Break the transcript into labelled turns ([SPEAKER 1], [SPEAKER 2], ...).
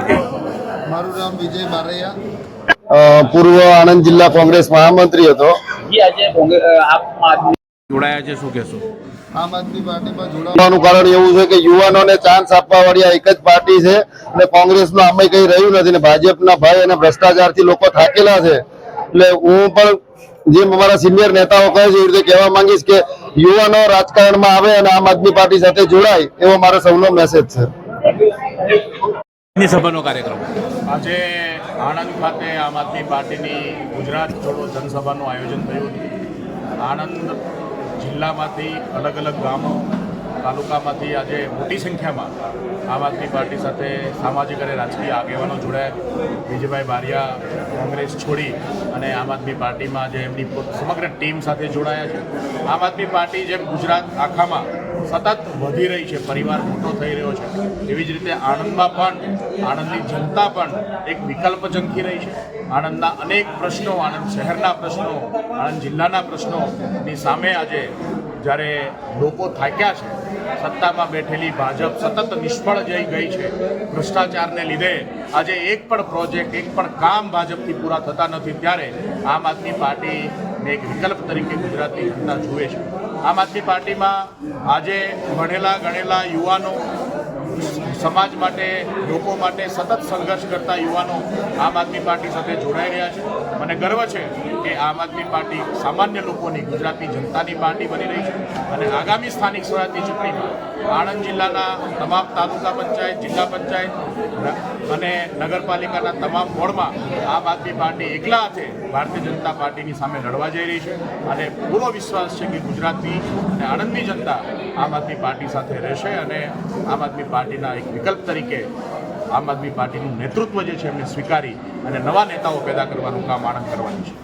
[SPEAKER 1] મારું નામ વિજય બારૈયા.
[SPEAKER 2] પૂર્વ આણંદ જિલ્લા કોંગ્રેસ મહામંત્રી હતો.
[SPEAKER 3] જોડાયા છે શું કહેશો?
[SPEAKER 1] આમ આદમી પાર્ટીમાં
[SPEAKER 2] જોડાવાનું કારણ એવું છે કે યુવાનોને ચાન્સ આપવા વાળી આ એક જ પાર્ટી છે અને કોંગ્રેસનું આમે કઈ રહ્યું નથી ને ભાજપના ભય અને ભ્રષ્ટાચારથી લોકો થાકેલા છે. એટલે હું પણ જેમ અમારા સિનિયર નેતાઓ કહે છે એ રીતે કહેવા માંગીશ કે યુવાનો રાજકારણમાં આવે અને આમ આદમી પાર્ટી સાથે જોડાય એવો મારો સૌનો મેસેજ છે.
[SPEAKER 3] સભાનો કાર્યક્રમ.
[SPEAKER 4] આજે આણંદ ખાતે આમ આદમી પાર્ટીની ગુજરાત છોડો જનસભાનું આયોજન થયું હતું. આણંદ જિલ્લામાંથી અલગ અલગ ગામો, તાલુકામાંથી આજે મોટી સંખ્યામાં આમ આદમી પાર્ટી સાથે સામાજિક અને રાજકીય આગેવાનો જોડાયા. વિજયભાઈ બારિયા કોંગ્રેસ છોડી અને આમ આદમી પાર્ટીમાં જે એમની સમગ્ર ટીમ સાથે જોડાયા છે. આમ આદમી પાર્ટી જેમ ગુજરાત આખામાં સતત વધી રહી છે, પરિવાર મોટો થઈ રહ્યો છે. એવી જ રીતે આણંદમાં પણ, આણંદની જનતા પણ એક વિકલ્પ ઝંખી રહી છે. આણંદના અનેક પ્રશ્નો, આણંદ શહેરના પ્રશ્નો, આણંદ જિલ્લાના પ્રશ્નોની સામે આજે જ્યારે લોકો થાક્યા છે, સત્તામાં બેઠેલી ભાજપ સતત નિષ્ફળ જઈ ગઈ છે. ભ્રષ્ટાચારને લીધે આજે એક પણ પ્રોજેક્ટ એક પણ કામ ભાજપથી પૂરા થતા નથી. ત્યારે આમ આદમી પાર્ટીને એક વિકલ્પ તરીકે ગુજરાતની જનતા જુએ છે. આમ આદમી પાર્ટીમાં આજે ભણેલા ગણેલા યુવાનો સમાજ માટે, લોકો માટે સતત સંઘર્ષ કરતા યુવાનો આમ આદમી પાર્ટી સાથે જોડાઈ રહ્યા છે. મને ગર્વ છે કે આમ આદમી પાર્ટી સામાન્ય લોકોની ગુજરાતની જનતાની પાર્ટી બની રહી છે અને આગામી સ્થાનિક સ્વરાજની ચૂંટણીમાં આણંદ જિલ્લાના તમામ તાલુકા પંચાયત, જિલ્લા પંચાયત અને નગરપાલિકાના તમામ વોર્ડમાં આમ આદમી પાર્ટી એકલા હાથે ભારતીય જનતા પાર્ટીની સામે લડવા જઈ રહી છે. અને પૂરો વિશ્વાસ છે કે ગુજરાતની અને આણંદની જનતા આમ આદમી પાર્ટી સાથે રહેશે અને આમ આદમી પાર્ટીના એક વિકલ્પ તરીકે આમ આદમી પાર્ટીનું નેતૃત્વ જે છે એમને સ્વીકારી અને નવા નેતાઓ પેદા કરવાનું કામ આણંદ કરવાનું છે.